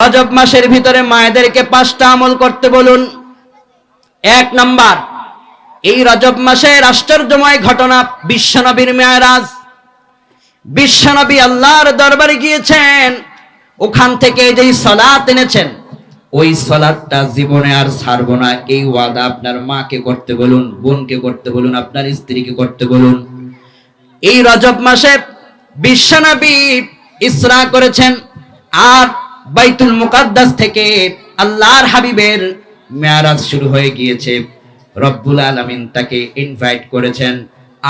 রজব মাসের ভিতরে মায়েদেরকে পাঁচটা আমল করতে বলুন। এক নাম্বার, এই রজব মাসে আশ্চর্যময় ঘটনা বিশ্বনবীর মেয়ারাজ। বিশ্বনবী আল্লাহর দরবারে গিয়েছেন, ওখান থেকে যেই সলাত এনেছেন, ওই সলাদটা জীবনে আর ছাড়বো না। এই ওয়াদা আপনার মাকে করতে বলুন, বোনকে করতে বলুন, আপনার স্ত্রীকে করতে বলুন। এই রজব মাসে বিশ্বনবী ইসরা করেছেন, আর বাইতুল মুকাদ্দাস থেকে আল্লাহর হাবিবের মেয়ারাজ শুরু হয়ে গিয়েছে। রব্বুল আলামিন তাকে ইনভাইট করেছেন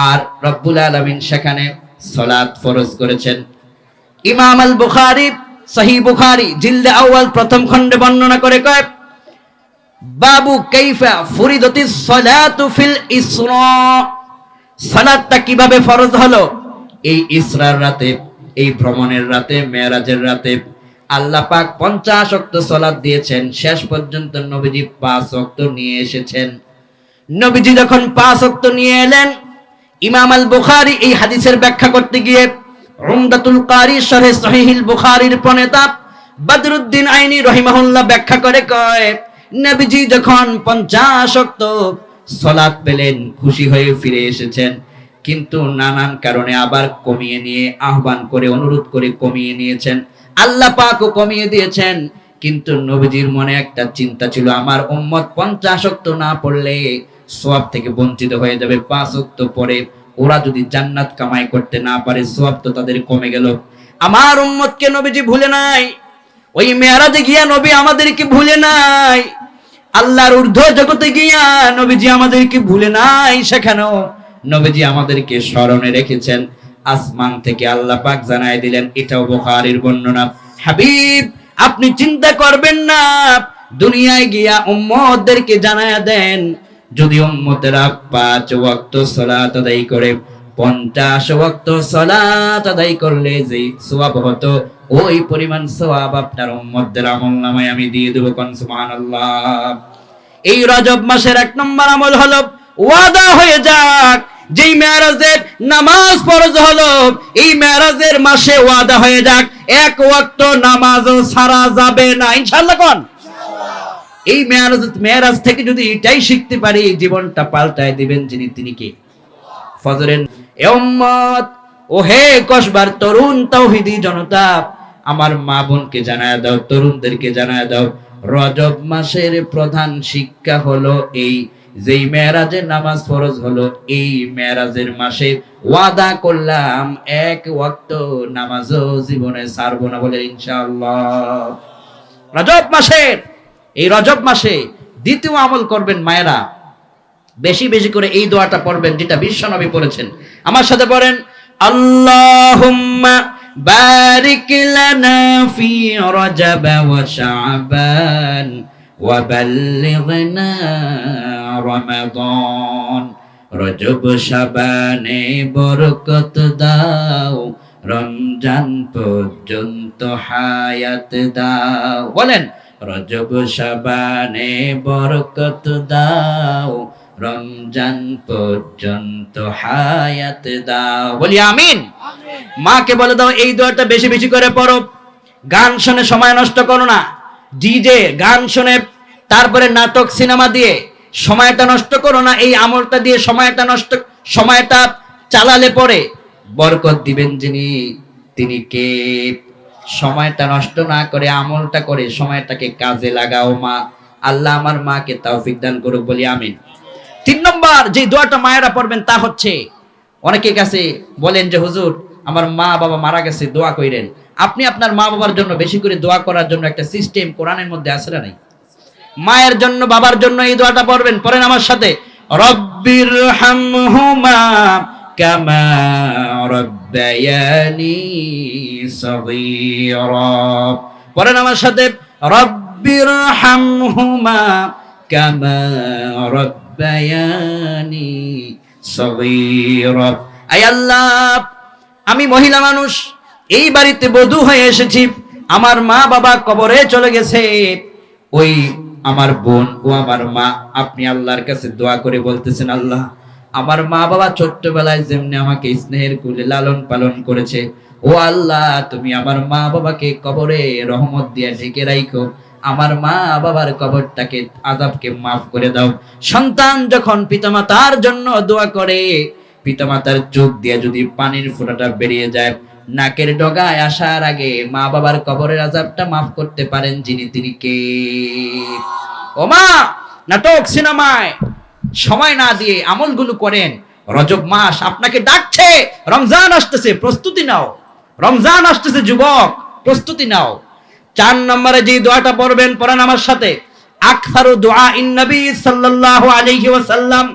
আর রব্বুল আলামিন সেখানে সলাত ফরজ করেছেন। ইমাম আল বুখারী সহি বুখারী, জিলদে আউয়াল প্রথম খণ্ডে বর্ণনা করে কয়, বাবু কাইফা ফুরিদতিস সালাতু ফিল ইসরা। সালাতটা কীভাবে ফরজ হলো? এই ইসরার রাতে, এই ভ্রমণের রাতে মেরাজের রাতে আল্লাহ পাক পঞ্চাশ অক্ত সলাৎ দিয়েছেন, শেষ পর্যন্ত নবীজি পাঁচ অক্ত নিয়ে এসেছেন। নবীজি যখন পাঁচ অক্ত নিয়ে এলেন, ইমাম আল বুখারী এই হাদিসের ব্যাখ্যা করতে গিয়ে কারি সহিহিল বুখারীর প্রণেতা বদরুদ্দিন আইনি রহিমাহুল্লাহ ব্যাখ্যা করে কয়, নবীজি যখন পঞ্চাশ অক্ত সলাৎ পেলেন, খুশি হয়ে ফিরে এসেছেন। কিন্তু নানান কারণে আবার কমিয়ে নিয়ে, আহ্বান করে, অনুরোধ করে কমিয়ে নিয়েছেন। আল্লাহ পাকও কমিয়ে দিয়েছেন। কিন্তু নবীজির মনে একটা চিন্তা ছিল, আমার উম্মত পঞ্চাশ অক্ত না পড়লে সোয়াব থেকে বঞ্চিত হয়ে যাবে। পাঁচ অক্ত পরে ওরা যদি জান্নাত কামাই করতে না পারে, সোয়াব তো তাদের কমে গেল। আমার উম্মতকে নবীজি ভুলে নাই। ওই মেয়ারাজে গিয়া নবী আমাদেরকে ভুলে নাই। আল্লাহর ঊর্ধ্ব জগতে গিয়া নবীজি আমাদেরকে ভুলে নাই। সেখানেও নবীজি আমাদেরকে স্মরণে রেখেছেন। আসমান থেকে আল্লাহ পাক জানায় দিলেন, এটাও বুখারীর বর্ণনা। হাবিব, আপনি চিন্তা করবেন না, দুনিয়ায় গিয়া উম্মতদেরকে জানায়া দেন, যদি উম্মতেরা পাঁচ ওয়াক্ত সালাত আদায় করে, পঞ্চাশ ওয়াক্ত সালাত আদায় করলে যে সওয়াব হতো, ওই পরিমাণ সওয়াব আপনার উম্মতদের আমল নামায় আমি দিয়ে দেবো, কোন সুবহানাল্লাহ। এই রজব মাসের এক নম্বর আমল হলো, ওয়াদা হয়ে যাক যেই মেয়ারাজের নামাজ ফরজ হলো এই মেয়ারাজের মাসে ওয়াদা হয়ে যাক এক ওয়াক্ত নামাজও সারা যাবে না। ইনশাআল্লাহ কোন? এই মেয়ারাজ মেয়ারাজ থেকে যদি এটাই শিখতে পারি জীবনটা পাল্টায় দিবেন যিনি তিনি কে? ফজরের এ উম্মত ও হে কসবার তরুণ তাওহিদি জনতা আমার মা বোনকে জানায় দাও তরুণদেরকে জানায় দাও রজব মাসের প্রধান শিক্ষা হলো এই যেই মেয়েরাজের নামাজ ফরজ হলো, এই মেয়েরাজের মাসে ওয়াদা করলাম, এক ওয়াক্ত নামাজও জীবনে ছাড়বো না বলে ইনশাআল্লাহ। রজব মাসের এই রজব মাসে দ্বিতীয় আমল করবেন মায়েরা। বেশি বেশি করে এই দোয়াটা পড়বেন যেটা বিশ্বনবী পড়েছেন। আমার সাথে পড়েন, আল্লাহুম্মা বারিক লানা ফি রজব ওয়া শাবান ওয়া বাল্লিগনা রমাদান। রজব শাবানে বরকত দাও রমজান পর্যন্ত হায়াত দাও। বলেন রজব শাবানে বরকত দাও রমজান পর্যন্ত হায়াত দাও। বলি আমিন। মাকে বলে দাও এই দোয়াটা বেশি বেশি করে পড়ো। গান শুনে সময় নষ্ট করো না। ডিজে গান শুনে তারপরে নাটক সিনেমা দিয়ে সময়টা নষ্ট করো না, এই আমলটা দিয়ে সময়টা নষ্ট, সময়টা চালালে পরে বরকত দিবেন যিনি, তিনি কে? সময়টা নষ্ট না করে আমলটা করে, সময়টাকে কাজে লাগাও মা। আল্লাহ আমার মাকে তৌফিক দান করুক, বলি আমিন। তিন নম্বর যে দোয়াটা মায়েরা পড়বেন তা হচ্ছে, অনেকের কাছে বলেন যে, হুজুর, আমার মা বাবা মারা গেছে, দোয়া কইরেন। আপনি আপনার মা বাবার জন্য বেশি করে দোয়া করার জন্য একটা সিস্টেম কোরআনের মধ্যে আছে না নাই? মায়ের জন্য, বাবার জন্য এই দোয়াটা পড়বেন, পড়েন আমার সাথে। রব্বির হামহুমা কামা রব্বায়ানি সগীরা। পড়েন আমার সাথে। রব্বির হামহুমা কামা রব্বায়ানি সগীরা। আয় আল্লাহ, আমি মহিলা মানুষ, এই বাড়িতে বধূ হয়ে এসেছি। আমার মা বাবা কবরে চলে গেছে। ওই আমার বোন ও আমার মা, আপনি আল্লাহর কাছে দোয়া করে বলতেছেন, আল্লাহ, আমার মা বাবা ছোট্টবেলায় যেমনি আমাকে স্নেহের কুলে লালন পালন করেছে, ও আল্লাহ, তুমি আমার মা বাবাকে কবরে রহমত দিয়ে ঢেকে রাখো আমার মা বাবার কবরটাকে আজাবকে মাফ করে দাও। সন্তান যখন পিতামাতার জন্য দোয়া করে, পিতামাতার চোখ দিয়ে যদি পানির ফোঁটাটা বেরিয়ে যায় নাকের ডগায় আসার আগে মা বাবার কবরের আজাবটা মাফ করতে পারেন যিনি তিনি কে। ও মা নাটক সিনেমায় সময় না দিয়ে আমলগুলো করেন। রজব মাস, আপনাকে ডাকছে, রমজান আসতেছে, প্রস্তুতি নাও। রমজান আসতেছে, যুবক, প্রস্তুতি নাও। চার নম্বরে যে দোয়াটা পড়বেন, পড়ান আমার সাথে। আকসারু দোয়া ইন নবী সাল্লাল্লাহু আলাইহি ওয়াসাল্লাম,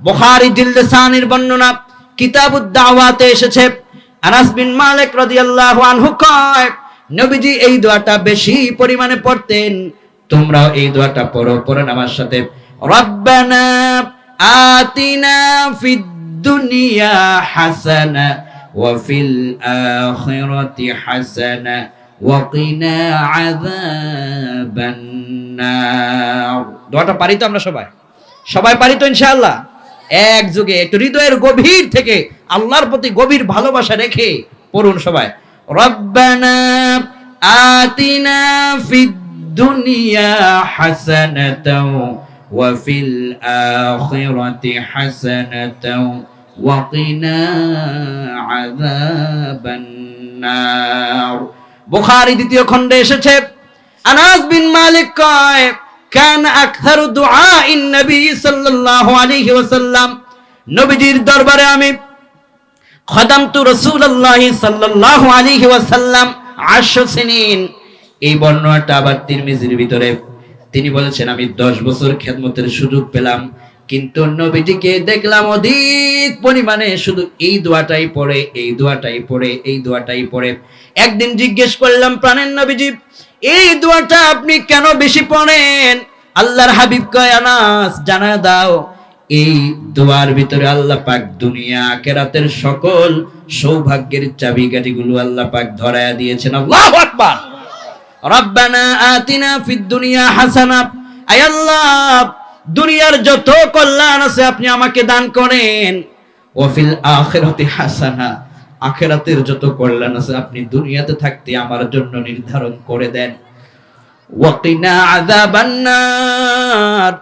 বুখারী জিলদাসানির বর্ণনা, কিতাবুদ দাওয়াতে এসেছে। আনাস বিন মালিক রাদিয়াল্লাহু আনহু কয়, নবীজি, এই দোয়াটা বেশি পরিমাণে পড়তেন। তোমরাও এই দোয়াটা পড়ো পড়েন আমার সাথে। রব্বানা আতিনা ফিদ দুনিয়া হাসানা ওয়া ফিল আখিরাতি হাসানা ওয়া কিনা আযাবান নার দোয়াটা পারি তো আমরা সবাই? সবাই পারি তো ইনশাআল্লাহ? এক যুগে একটু হৃদয়ের গভীর থেকে আল্লাহর প্রতি গভীর ভালোবাসা রেখে পড়ুন সবাই। রব্বানা আতিনা ফিদ দুনিয়া হাসানাতাও ওয়া ফিল আখিরাতি হাসানাতাও ওয়া কিনা আযাবান নার বুখারী দ্বিতীয় খণ্ডে এসেছে, আনাস বিন মালিক কয় কান দুআ ইন নবী সাল্লাল্লাহু আলাইহি ওয়াসাল্লাম। নবীজির দরবারে আমি রাসূলুল্লাহ সাল্লাল্লাহু আলাইহি ওয়াসাল্লাম এই বর্ণনাটা আবার তিরমিজির ভিতরে। তিনি বলেছেন, আমি 10 বছর খেদমতের সুযোগ পেলাম, কিন্তু নবীজিকে দেখলাম অধিক পরিমাণে শুধু এই দোয়াটাই পড়ে, এই দোয়াটাই পড়ে, এই দোয়াটাই পড়ে। একদিন জিজ্ঞেস করলাম প্রাণের নবীজি এই দোয়াটা আপনি কেন বেশি পড়েন? আল্লাহর হাবিব কয়, আনাস জানা দাও, এই দোয়ার ভিতরে আল্লাহ পাক দুনিয়া, আখেরাতের সকল সৌভাগ্যের চাবিকাঠিগুলো আল্লাহ পাক ধরায়া দিয়েছেন। আল্লাহু আকবার। রব্বানা আতিনা ফিদ দুনিয়া হাসানা। আয় আল্লাহ, দুনিয়ার যত কল্যাণ আছে আপনি আমাকে দান করেন। ওয়াফিল আখিরাতি হাসানা। আখেরাতের যত কল্যাণ আছে, আপনি দুনিয়াতে থাকতে আমার জন্য নির্ধারণ করে দেন। ওয়াকিনা আযাবান নার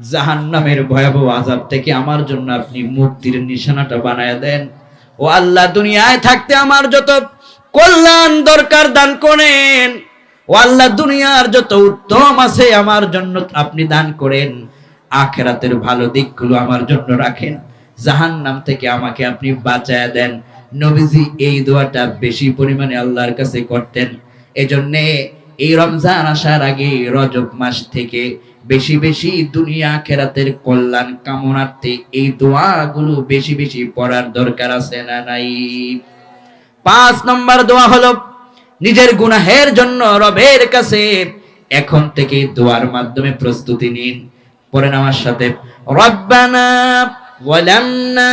জাহান্নামের ভয়াবহ আযাব থেকে আমার জন্য আপনি মুক্তির নিশানাটা বানায় দেন। ও আল্লাহ, দুনিয়ায় থাকতে আমার যত কল্যাণ দরকার দান করেন। ও আল্লাহ, দুনিয়ার যত উত্তম আছে আমার জন্য আপনি দান করেন। আখেরাতের ভালো দিকগুলো আমার জন্য রাখেন। জাহান্নাম থেকে আমাকে আপনি বাঁচায় দেন। নবীজি এই দোয়াটা বেশি পরিমাণে আল্লাহর কাছে করতেন। এজন্যে এই রমজান আসার আগে রজব মাস থেকে বেশি বেশি দুনিয়া খেরাতের কল্যাণ কামনার্থে এই দোয়াগুলো বেশি বেশি পড়ার দরকার আছে না নাই? পাঁচ নম্বর দোয়া হলো, নিজের গুনাহের জন্য রবের কাছে এখন থেকে দোয়ার মাধ্যমে প্রস্তুতি নিন। পড়েন আমার সাথে, রব্বানা ওয়ালামনা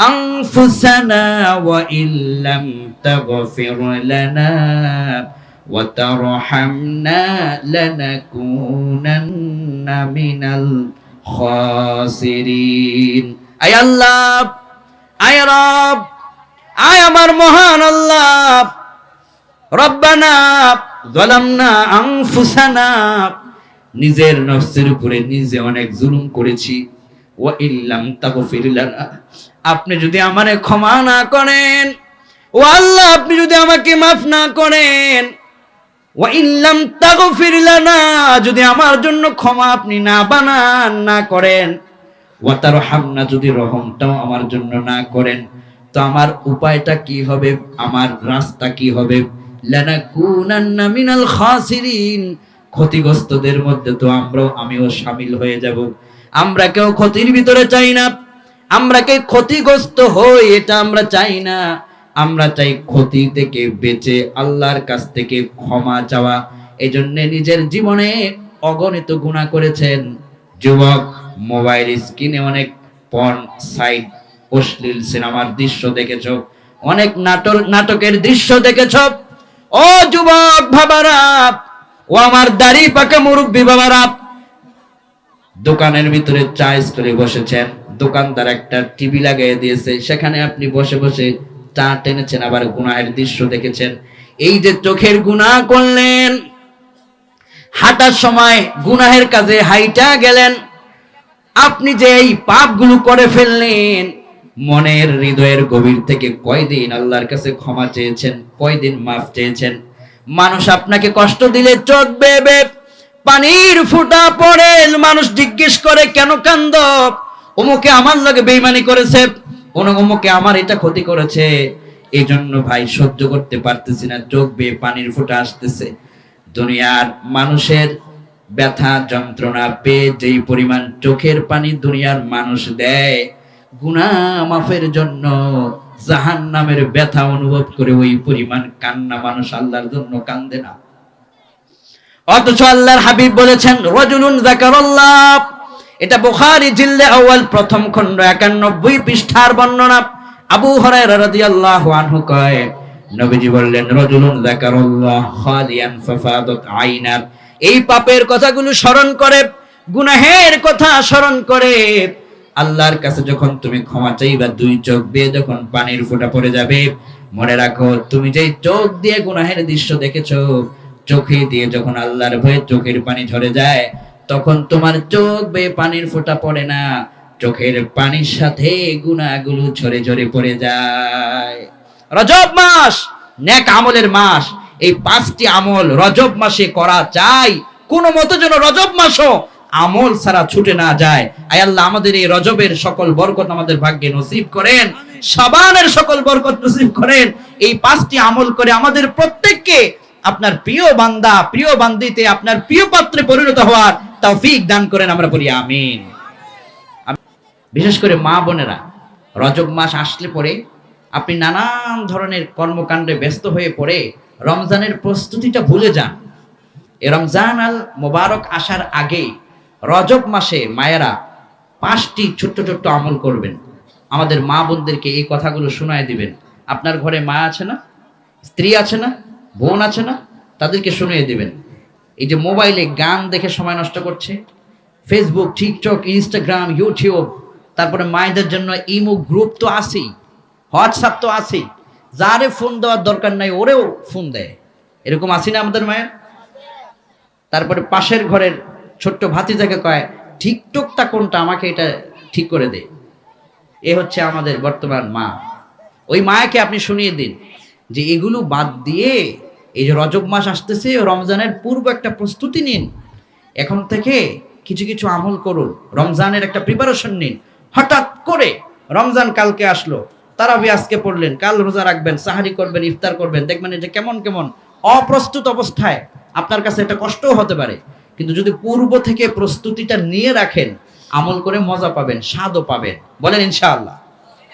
أنفسنا وإن لم تغفر لنا وترحمنا لنكونن من الخاسرين أي الله أي رب أي আমার মহান আল্লাহ রব্বানা ظلمنا أنفسنا নিজের নফসের উপরে নিজে অনেক জুলুম করেছি ওয়া ইল্লাম তাগফির লানা আপনি যদি আমারে ক্ষমা না করেন, ও আল্লাহ, আপনি যদি আমাকে মাফ না করেন যদি আমার জন্য ক্ষমা আপনি না বানান, না করেন ও তার হামনা যদি রহমটাও আমার জন্য না করেন, তো আমার উপায়টা কি হবে? আমার রাস্তা কি হবে? মিনাল খাসিরিন, ক্ষতিগ্রস্তদের মধ্যে তো আমরাও, আমিও সামিল হয়ে যাব। আমরা কেউ ক্ষতির ভিতরে চাই না। আমরা কে ক্ষতিগ্রস্ত হই? এটা আমরা চাই না। আমরা চাই ক্ষতি থেকে বেঁচে, আল্লাহর কাছ থেকে ক্ষমা চাওয়া। এই জন্য নিজের জীবনে অগণিত গুণা করেছেন। যুবক, মোবাইল স্ক্রিনে অনেক পন সাইড অশ্লীল সিনেমার দৃশ্য দেখেছ, অনেক নাটক নাটকের দৃশ্য দেখেছ। ও যুবক বাবারা ও আমার দাড়ি পাকা মুরব্বী বাবারা দোকানের ভিতরে চা স্টলে বসেছেন। দোকানদার একটা টিভি লাগাই দিয়েছে। সেখানে আপনি বসে বসে চা টেনেছেন, আবার গুনাহের দৃশ্য দেখেছেন। এই যে চোখের গুনাহ করলেন, হাঁটার সময় গুনাহের কাজে হাইটা গেলেন, আপনি যে এই পাপগুলো করে ফেললেন, মনের হৃদয়ের গভীর থেকে কয়দিন আল্লাহর কাছে ক্ষমা চেয়েছেন, কয়দিন মাফ চেয়েছেন? মানুষ আপনাকে কষ্ট দিলে চোখ বেবে পানির ফুটা পড়ে, মানুষ জিজ্ঞেস করে, কেন কান্দ? অমুকে আমার লগে বেইমানি করেছে। অমুকে আমার এটা ক্ষতি করেছে। এই জন্য ভাই সহ্য করতে পারতেছি না। চোখ বেয়ে পানির ফুটা আসতেছে। দুনিয়ার মানুষের ব্যথা, যন্ত্রণা পেয়ে যেই পরিমাণ চোখের পানি দুনিয়ার মানুষ দেয়, গুনাহ মাফের জন্য জাহান নামের ব্যথা অনুভব করে ওই পরিমাণ কান্না মানুষ আল্লাহর জন্য কান্দে না। অথচ আল্লাহর হাবিব বলেছেন, রজুলুন যাকারাল্লাহ। এটা বুখারী জিল্লে আউয়াল প্রথম খণ্ড 91 পৃষ্ঠার বর্ণনা। আবু হুরায়রা রাদিয়াল্লাহু আনহু কয়, নবীজি বললেন, রজুলুন যাকারাল্লাহ খালিয়ান ফাফাদাত আইনাত এই পাপের কথাগুলো স্মরণ করে, গুনাহের কথা স্মরণ করে, আল্লাহর কাছে যখন তুমি ক্ষমা চাইবা, দুই চোখ দিয়ে যখন পানির ফোঁটা পড়ে যাবে, মনে রাখো, তুমি যেই চোখ দিয়ে গুনাহের দৃশ্য দেখেছ, চোখে দিয়ে যখন আল্লাহর ভয়ে চোখের পানি ঝরে যায় তখন তোমার চোখ বেয়ে পানির ফোঁটা পড়ে না, চোখের পানির সাথে গুনাহগুলো ঝরে ঝরে পড়ে যায়। রজব মাস নেক আমলের মাস, এই পাঁচটি আমল রজব মাসে করা চাই। কোন মতো যেন রজব মাসও আমল ছাড়া ছুটে না যায়। আয় আল্লাহ, আমাদের এই রজবের সকল বরকত আমাদের ভাগ্যে নসিব করেন। সাবানের সকল বরকত নসিব করেন। এই পাঁচটি আমল করে আমাদের প্রত্যেককে আপনার প্রিয় বান্দা, প্রিয় বান্দিতে আপনার প্রিয় পাত্রে পরিণত হওয়ার তৌফিক দান করেন, আমরা বলি আমিন। বিশেষ করে মা বোনেরা, রজব মাস আসলে পরে আপনি নানান ধরনের কর্মকাণ্ডে ব্যস্ত হয়ে পড়ে রমজানের প্রস্তুতিটা ভুলে যান। এ রমজান আল মোবারক আসার আগে রজব মাসে মায়েরা পাঁচটি ছোট্ট ছোট্ট আমল করবেন। আমাদের মা বোনদেরকে এই কথাগুলো শোনায় দিবেন। আপনার ঘরে মা আছে না? স্ত্রী আছে না? বোন আছে না? তাদেরকে শুনিয়ে দিবেন। এই যে মোবাইলে গান দেখে সময় নষ্ট করছে ফেসবুক টিকটক ইনস্টাগ্রাম ইউটিউব তারপরে মায়েদের জন্য ইমো গ্রুপ তো আছেই হোয়াটসঅ্যাপ তো আছেই, যারে ফোন দেওয়ার দরকার নাই, ওরেও ফোন দেয়। এরকম আসি না আমাদের মায়ের? তারপরে পাশের ঘরের ছোট্ট ভাতি ভাতিজাকে কয় টিকটকটা কোনটা? আমাকে এটা ঠিক করে দে। এ হচ্ছে আমাদের বর্তমান মা। ওই মায়াকে আপনি শুনিয়ে দিন যে এগুলো বাদ দিয়ে এই যে রজব মাস আসতেছে, রমজানের পূর্ব একটা প্রস্তুতি নিন। এখন থেকে কিছু কিছু আমল করুন, রমজানের একটা প্রিপারেশন নিন। হঠাৎ করে রমজান কালকে আসলো, তারাবি আজকে পড়লেন, কাল রোজা রাখবেন, সাহারি করবেন, ইফতার করবেন, দেখবেন যে কেমন কেমন অপ্রস্তুত অবস্থায় আপনার কাছে এটা কষ্টও হতে পারে। কিন্তু যদি পূর্ব থেকে প্রস্তুতিটা নিয়ে রাখেন, আমল করে মজা পাবেন, স্বাদও পাবেন। বলেন ইনশাআল্লাহ।